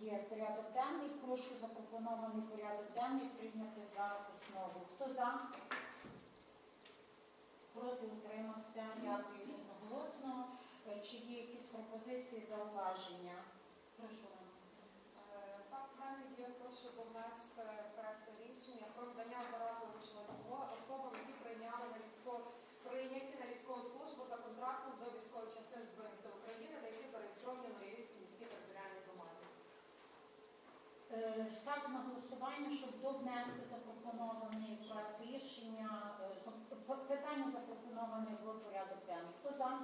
є порядок денний. Прошу запропонований порядок денний прийняти за основу. Хто за? Проти утримався. Дякую одноголосно. Е, Чи є якісь пропозиції, зауваження? Прошу вам. Е, Так, в мене є прошу довести проект рішення про надання одноразового житлового особам, які прийняли на військову прийняті на військову службу за контрактом до військової частини Збройних сил України, та які зареєстровані в Львівській міській територіальній громаді. Е, Ставлю на голосування, щоб довнести запропонований проект рішення. е, Питання запропоноване в порядок денний. Хто за?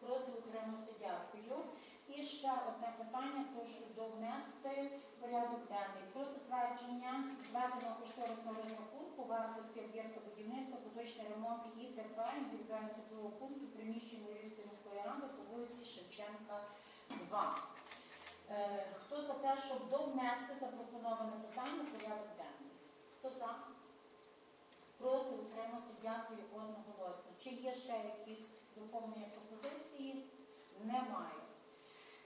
Проти утримався. Дякую. І ще одне питання, прошу довнести порядок денний про затвердження зведеного кошторисного розрахунку вартості об'єкту будівництва, поточний ремонт і ТП індивідуального теплового пункту приміщення Львівської міської ради по вулиці Шевченка, 2. Е, Хто за те, щоб довнести запропоноване питання порядок денний? Хто за? Проти утримався. Дякую одноголосно. Чи є ще якісь доповнення пропозиції? Немає.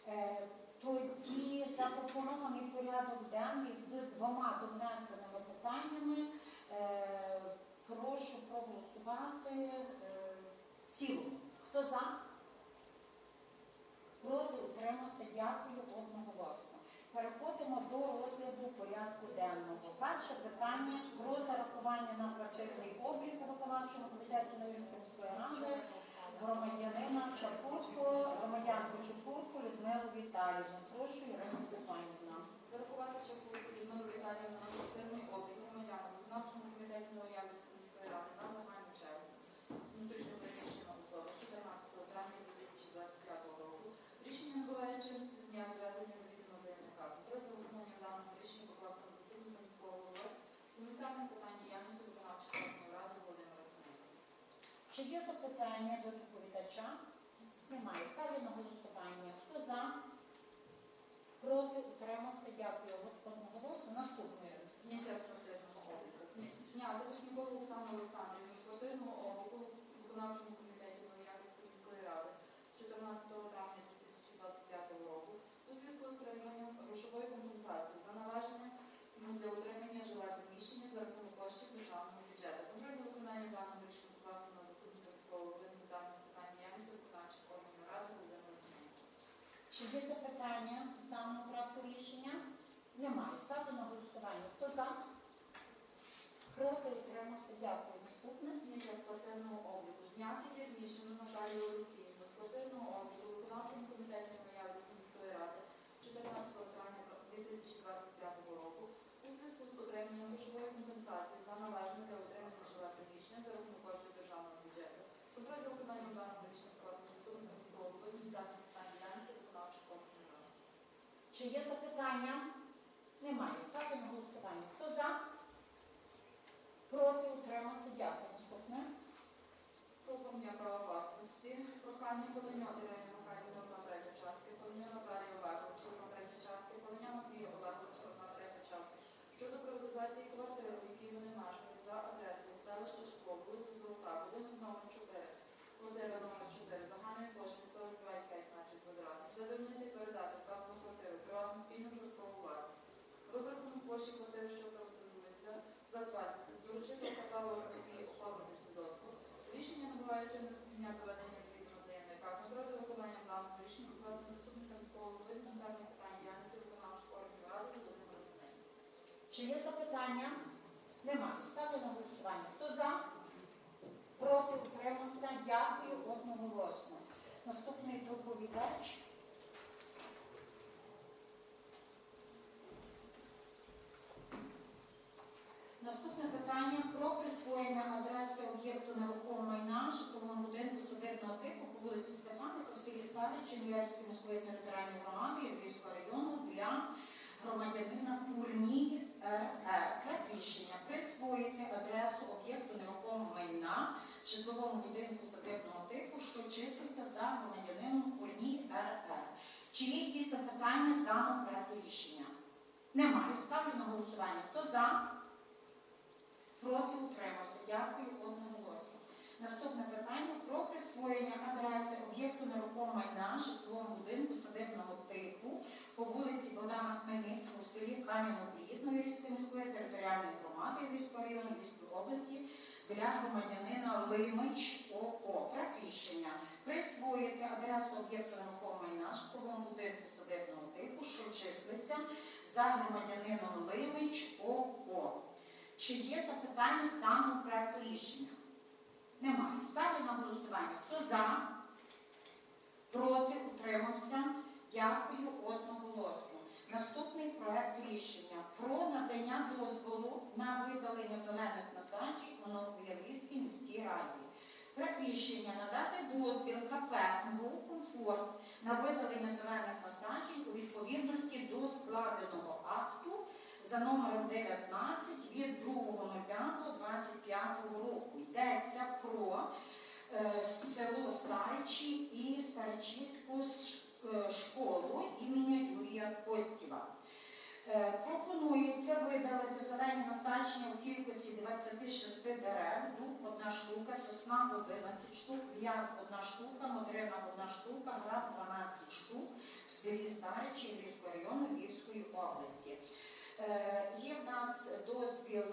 Е, Тоді запропонований порядок денний з двома довнесеними питаннями. Е, Прошу проголосувати цілому. Хто за? Утримався. Дякую одноголосно. Переходимо до розгляду порядку денного. Перше питання про зарахування на квартирний облік у виконавчому комітеті Новинської ради громадянина Чапурко, громадянку Чапурко Людмилу Віталіївну. Прошу Ірина Степанівна. Зарахувати частково Людмилу Віталіївну на системний облік громадян у виконавчому комітеті Новоявської міської ради на загальну чергу внутрішньо переміщена особа 14 травня 2025 року. Рішення набуває чинності з дня зведення відповідного заявника. Про голосування даного рішення покладено на засідання міського голови комітетом питань діяльності виконавчої органів ради Володимира Сімейка. Чи є запитання до доповідача? Немає. Ставлю на голосування. Хто за? Проти утримався. Дякую. Одноголосно. Наступний розділ. Зняття з квартирного обліку. Зняли Вишнікову Олександру Олександрівну з квартирного обліку виконавчому комітеті Новояківської міської ради 14 травня 2025 року у зв'язку з отриманням грошової компенсації за належне йому для отримання жила приміщення за рахунок коштів державного бюджету. Контроль за виконання даного рішення покласти на заступника міського голови з питання питання діяльності виконавчих органів ради Володимира Зміни. Чи є запитання з даного проекту рішення? Немає. Ставлю на голосування. Хто за? Проти утримався. Дякую. Наступне. Зняття з квартирного обліку. Зняти Дірмішину Наталію Олексіївну з квартирного обліку виконавчому комітеті Новоявської міської ради 14 травня 2025 року у зв'язку з отриманням грошової компенсації за належне для отримання жила приміщення за рахунок коштів державного бюджету. Контроль за виконанням даного рішення класу заступника міського голови з питань питань діяльності виконавчих органів ради. Чи є запитання? Немає. Ставте на голосування. Чи є запитання? Немає. Ставлю на голосування. Хто за? Проти утримався. Дякую одноголосно. Наступний доповідач. Наступне питання про присвоєння адреси об'єкту нерухомого майна житловому будинку садибного типу по вулиці Степаника в селі Ставичі Львівської міської територіальної громади Львівського району для громадянина Курній РР. Проект рішення присвоїти адресу об'єкту нерухомого майна житловому будинку садибного типу, що числиться за громадянином Курній РР. Чи є якісь запитання з даного проекту рішення? Немає. Ставлю на голосування. Хто за? Проти утримався. Дякую одноголосно. Наступне питання про присвоєння адреси об'єкту нерухомого майна житловому будинку садибного типу по Богдана Хмельницького в селі Кам'яно-Брідної Львівської міської територіальної громади Львівського району Львівської області для громадянина Лимич ОО. Проект рішення присвоїти адресу об'єкту нерухомого майна житловому будинку садибного типу, що числиться за громадянином Лимич ОО. Чи є запитання з даного проекту рішення? Немає. Ставлю на голосування. Хто за? Проти? Утримався? Дякую одноголосно. Наступний проект рішення про надання дозволу зелених насаджень у Новоявлівській міській раді. Проект надати дозвіл КП МВУ «Комфорт» на видалення зелених насаджень у відповідності до складеного акту за номером 19 від 2.05.25 року. Йдеться про е, село Старичі і Старичівську е, школу імені Юрія Костєва. Е, Пропонується видалити зелені насадження у кількості 26 дерев, дуб – одна штука, сосна 11 штук, в'яз – одна штука, модрина – одна штука, град – 12 штук в селі Старичі Львівського району Львівської області. Е, Є в нас дозвіл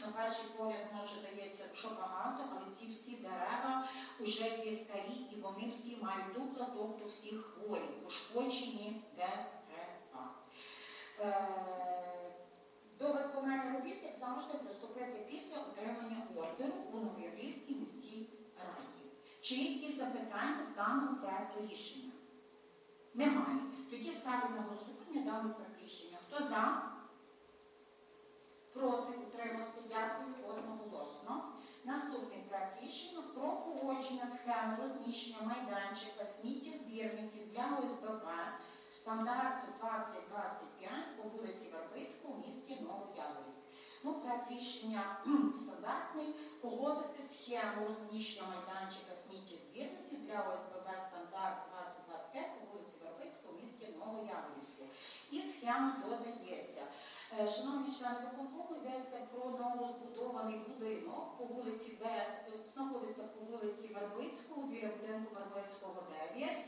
На перший погляд може здається, що багато, але ці всі дерева вже є старі і вони всі мають дупла, тобто всі хворі, пошкоджені дерева. Е, До виконання робіт як завжди приступити після отримання ордеру у Новоявлівській міській раді. Чи є якісь запитання з даного проекту рішення? Немає. Тоді ставлю на голосування даний проект рішення. Хто за? Проти утримався. Дякую одноголосно. Наступний проект рішення про погодження схеми розміщення майданчика сміттєзбірників для ОСББ стандарт 2025 по вулиці Вербицького у місті Новояворівськ. Ну, проект рішення стандартний. Погодити схему розміщення майданчика сміттєзбірників для ОСББ стандарт 2025 по вулиці Вербицького у місті Новояворівську. І схема додається. Е, Шановні члени виконкому, йдеться про новозбудований будинок по вулиці, де знаходиться по вулиці Вербицького, біля будинку Вербицького 9.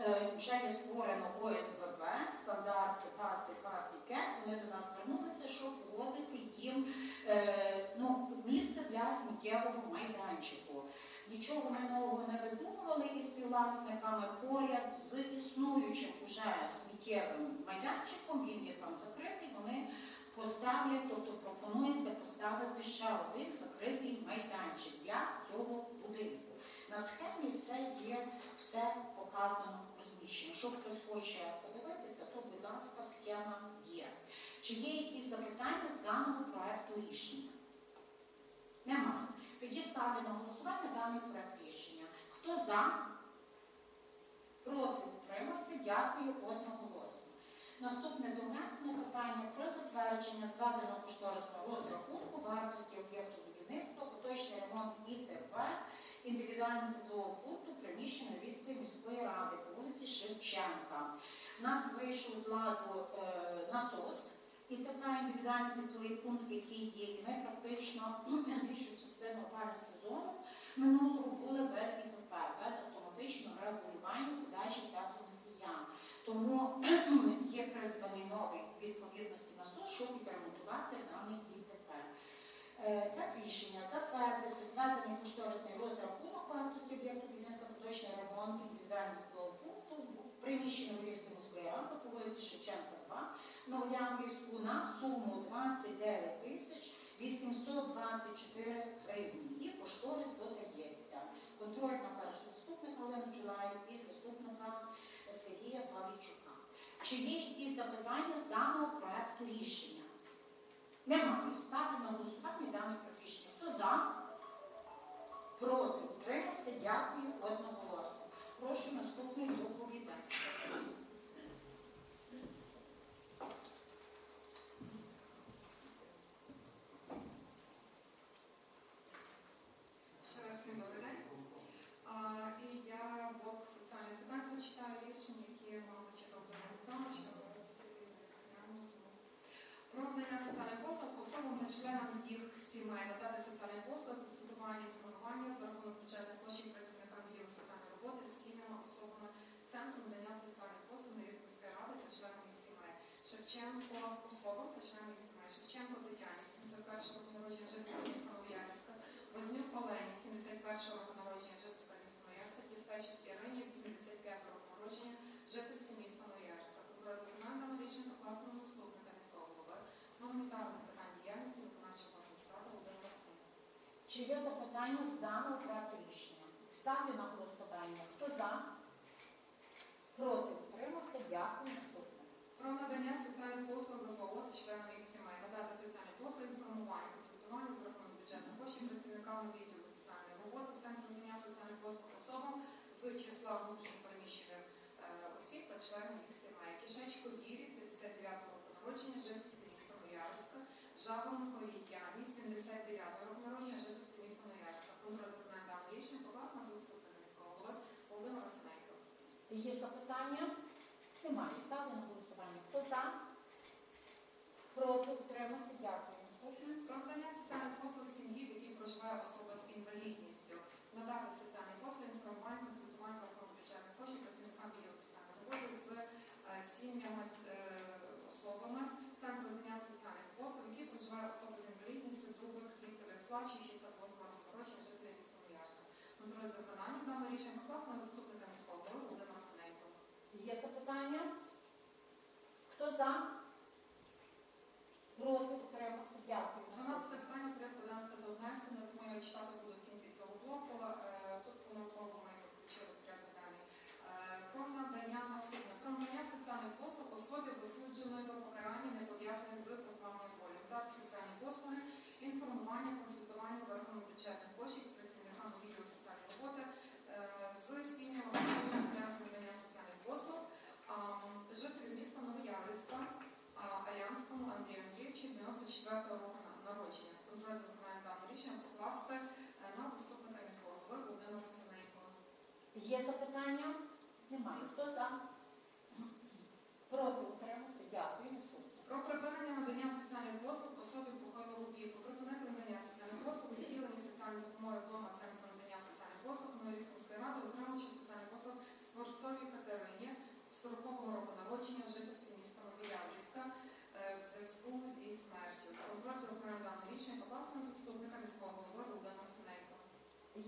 Е, Вже є створено ОСББ, стандарт 2025. Вони до нас звернулися, щоб погодити їм е, ну, місце для сміттєвого майданчику. Нічого ми нового не видумували із співвласниками поряд з існуючим уже сміттєвим майданчиком, він є там закритий, поставлять, тобто пропонується поставити ще один закритий майданчик для цього будинку. На схемі це є все показано розміщено. Якщо хтось хоче подивитися, то будь ласка, схема є. Чи є якісь запитання з даного проекту рішення? Немає. Тоді ставлю на голосування даний проект рішення. Хто за? Проти утримався. Дякую одноголосно. Наступне до внесення питання про затвердження зведеного кошторисного розрахунку вартості об'єкту будівництва, поточний ремонт ІТП, індивідуального теплового пункту приміщення Львівської міської ради по вулиці Шевченка. Нас вийшов з ладу е, насос і така індивідуальний тепловий пункт, який є, і ми практично більшу частину опалювального сезону минулого були без ІТП, без автоматичного регулювання подачі теплоносія. Тому придбаний новий відповідності насос, щоб відремонтувати даний ІТП. Е, Так рішення затвердити зведений кошторисний розрахунок вартості об'єкту будівництва поточний ремонт індивідуального пункту в приміщенні Львівської міської по вулиці Шевченка 2 Новоянківську на суму 29 тисяч 824 гривні. І кошторис додається. Контроль на перший заступник Олени Джулаєв і заступника Сергія Павлічука. Чи є якісь запитання з даного проекту рішення? Немає. Ставлю на голосування даний проект рішення. Хто за? Проти? Утримався? Дякую одноголосно. Прошу наступний доповідач. Żaden числа 6 8 жителів міста Боярська. Контроль виконання даного рішення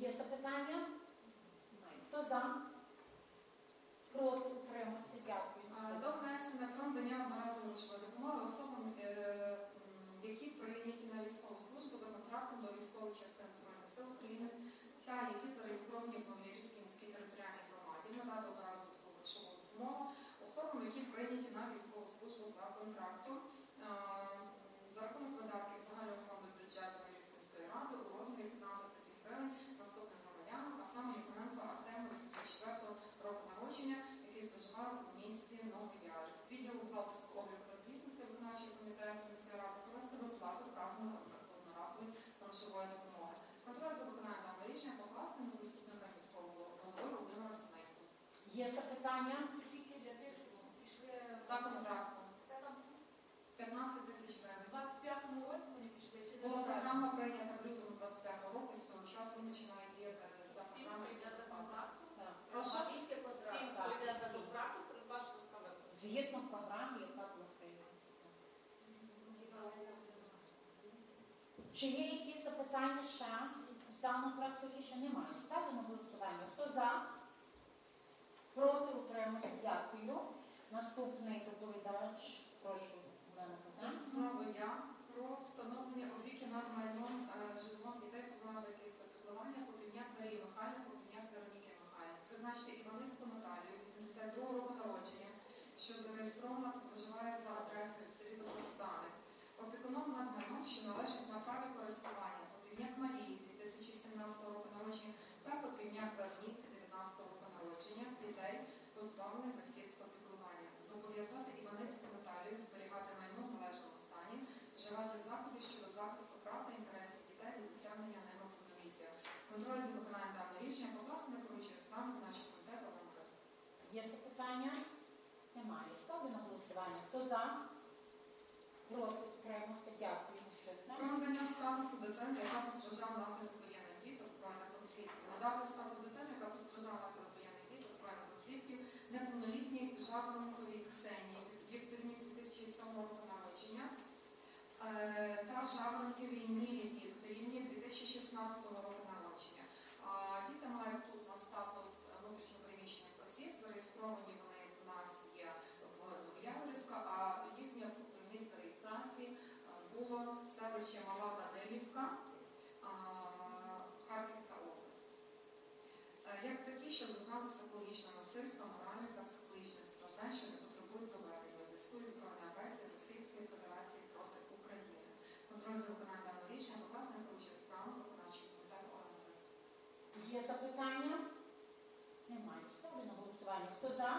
Є запитання? Хто за? Є запитання? Тільки для тих, що пішли за контрактом. 15 тисяч гривень. У 25-му році вони пішли чи Була програма прийнята в лютому 25-го року, з того часу починає діяти е, за програмою. Всім за контракту? Так. Тільки контракт. Всім прийде за контракту, передбачено контракту. Згідно програмі, яка була прийнята. Чи є якісь запитання ще? З даного проекту рішення немає. Ставимо голосування. Хто за? Проти утримався. Дякую. Наступний доповідач, прошу Справа я про встановлення опіки над майном е, житлом дітей позбавлених якісь спектаклування у рівнях Марії Михайлів, у рівнях Вероніки Михайлів. Призначити Іваницьку Наталію, 82-го року народження, що зареєстрована та проживає за адресою в селі Добростани. Опікуном над майном, що належить на праві статусу дитини, яка постраждала внаслідок воєнних дій та збройних конфліктів, надати статус дитини, яка постраждала внаслідок воєнних дій та збройних конфліктів, неповнолітній Жарненковій Ксенії, Вікторівні е, 2007 року народження та Жарненковій Нілі Вікторівні 2016 року. Рішення участь Є запитання? Немає. Ставлю на голосування. Хто за?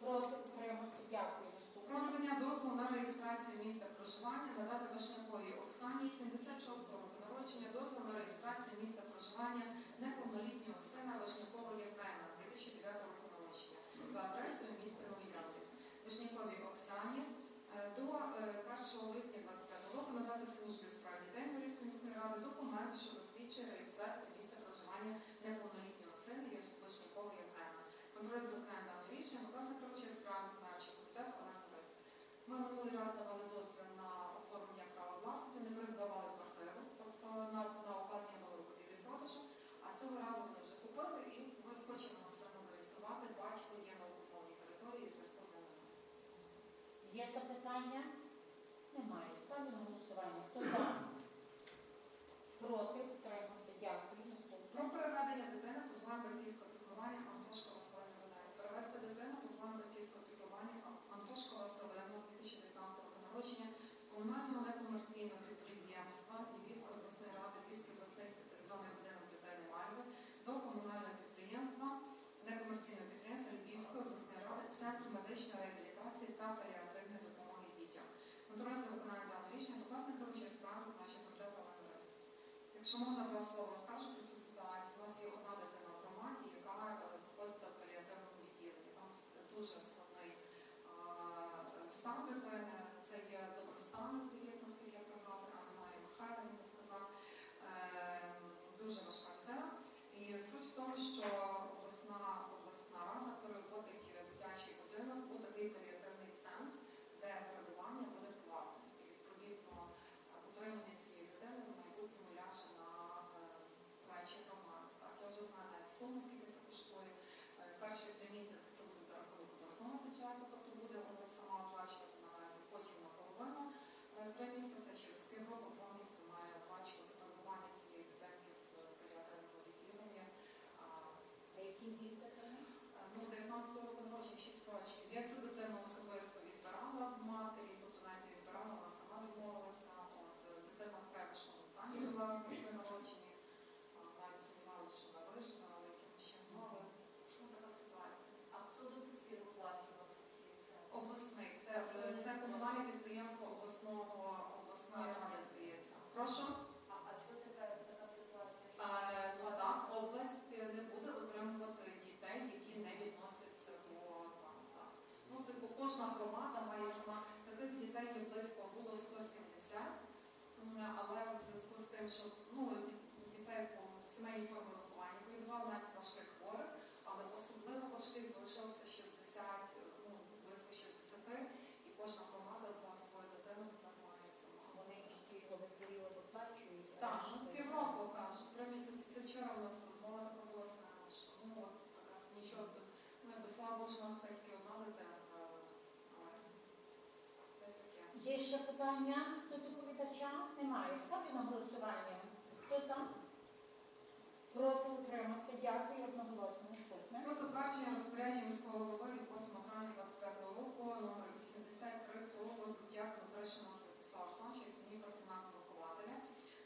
Проти? Утримався? Дякую. Про надання дозволу на реєстрацію місця проживання надати Вишняковій Оксані 76 року народження дозволу на реєстрацію місця проживання неповнолітнього сина Вишнякової Євгена 2009 року народження за адресою міста Новояворівськ. Вишняковій Оксані е, до е, 1 липня 25 року надати службі у справі дітей Документ, що засвідчує реєстрацію місця проживання неповнолітнього сина Вишнякової Євгена. Контроль виконанням даного рішення накласти керуючий справи виконавчого комітету Олег Борис. Ми минулий раз давали дозвіл на оформлення права власності, не передавали квартиру, тобто на, на укладення договору купівлі продажу, а цього разу вони вже купили і ми хочемо на себе зареєструвати. Батько є на окупованій території зв'язку з війною. Є запитання? Немає. Ставлю на голосування. Хто за? Проти? Утримався? Дякую. Наступне. Про переведення дитини позбавлення батьківського піклування Антошкова Василина Валерія. Перевести дитину позбавлення батьківського піклування Антошкова Василина 2019 року народження з комунального некомерційного підприємства Львівської обласної ради Львівський обласний спеціалізований будинок дітей Немальви до комунального підприємства некомерційного підприємства Львівської обласної ради Центру медичної реабілітації та паліативної допомоги дітям. Контроль за виконанням даного рішення покласти керуючої справи нашої конкретно Олег Якщо можна два слова про цю ситуацію, у нас є одна дитина в громаді, яка знаходиться в паліативному відділенні. Там дуже складний а, стан дитини, це є добростан, здається, наскільки я пригадую, а немає Михайла, він би сказав. Ем, Дуже важка тема. І суть в тому, що обласна, обласна рада переводить дитячий будинок у такий паліативний центр, де перебування буде платним. І відповідно утримання цієї дитини в майбутньому ляже на е, плечі громади. Так, я вже знаю навіть суму, скільки це коштує. Е, Перші три місяці це буде за рахунок обласного бюджету, тобто буде вона сама оплачувати наразі, потім на половину е, три місяці, через півроку повністю має оплачувати перебування цієї дитинки в період відділенні. А, які який вік дитини? Е, Ну, 19 року народження, 6 років. Я цю дитину особисто відбирала в матері, тобто навіть не відбирала, вона сама відмовилася. От, е, дитина в першому стані була при народженні. А, Навіть сумнівалася, що вона вижила, але якимось ще мови. Ну, така ситуація. А хто до сих пір оплачував ці це? Обласний, це, е, це комунальне підприємство обласного, обласної ради, здається. Прошу. А, а що тепер така ситуація? що- Е, Ну так, область не буде отримувати дітей, які не відносяться до там, так. Ну, типу, кожна громада має сама таких дітей є близько було 170, м, але в зв'язку з тим, що ну, ді- дітей по сімейній формі виховання воювали навіть важких хворих, але особливо важких залишилося 60, ну, близько 60, і кожна громада за свою дитину тепер має сама. Вони коли період оплачують. Так, решта ну, і півроку кажуть, три місяці. Це вчора у нас розмова така була з нами, що ну от якраз нічого. Нас таке. Є ще питання до доповідача? Немає. Ставлю на голосування. Хто за? Проти утримався. Дякую. Одноголосно. Наступне. Про затвердження розпорядження міського голови від 8 травня 25 року номер 83 про вибуття Контришина Святослава Руслановича і сім'ї патронату вихователя.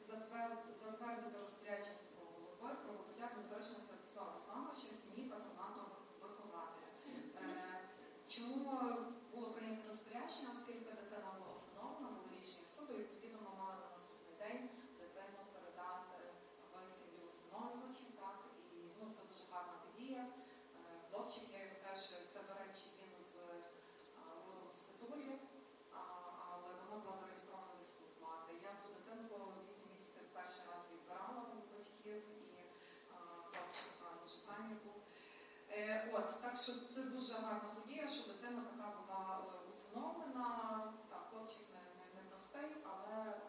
Затвер- Затвердити розпорядження міського голови про вибуття Контришина Святослава Руслановича і сім'ї патронату вихователя. Е, Чому було прийнято розпорядження, оскільки дитина була встановлена, було рішення суду, і відповідно ми мали на наступний день дитину передати в сім'ю усиновлювачів, так, і ну, це дуже гарна подія. Е, Хлопчик, я його теж, це, до речі, він з з Цитулі, але вона була зареєстрована тут мати. Я ту дитинку 8 місяців перший раз відбирала у батьків, і а, хлопчик дуже файний був. Е, От, так що це дуже гарна подія, що дитина така була е, усиновлена. Так, хлопчик не, не, не простий, але е,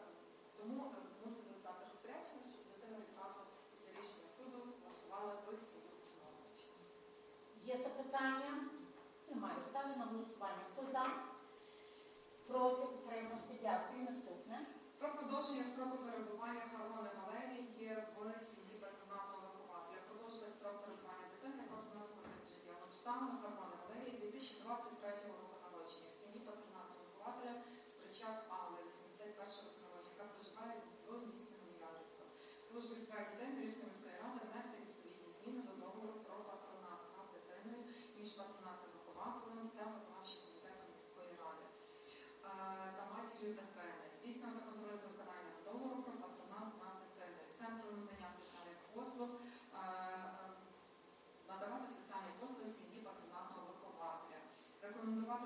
тому е, мусили дати розпорядження, щоб дитину відразу після рішення суду влаштували в сім'ю усиновлювача. Є запитання? Немає. Ставлю на голосування. Хто за? Проти утримався. Дякую. Наступне. Про продовження строку перебування Хармони пунктів ДТП, здійснено контроль за виконанням договору про патронат на ДТП, центру надання соціальних послуг, е, е, надавати соціальні послуги сім'ї патронатного вихователя, рекомендувати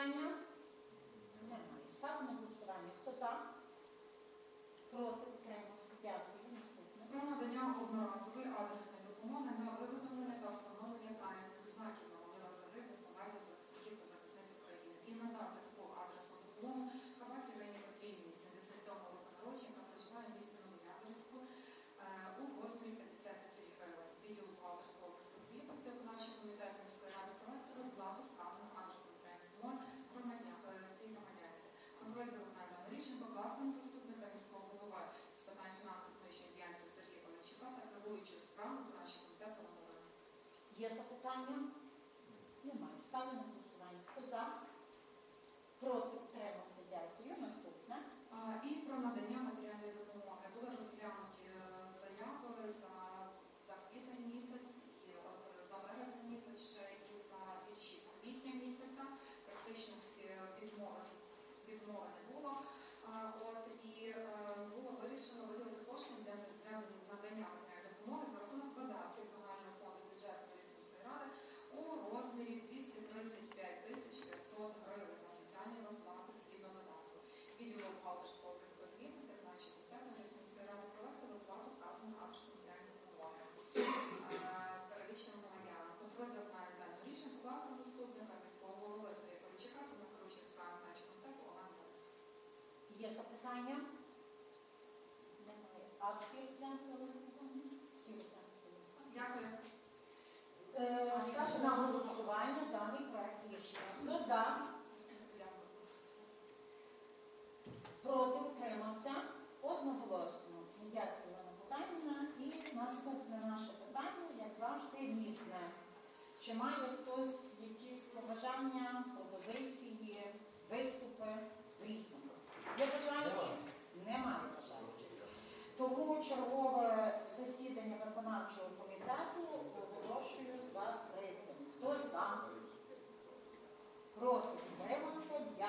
Tanya? coming Дякую. Е, на голосування даний проект рішення. Хто за? Проти втримався. одноголосно. Дякую вам питання. І наступне наше питання, як завжди, місне. Чи має хтось якісь побажання чергове засідання виконавчого комітету оголошую закритим. Хто за? Проти. Дивимося. Дякую.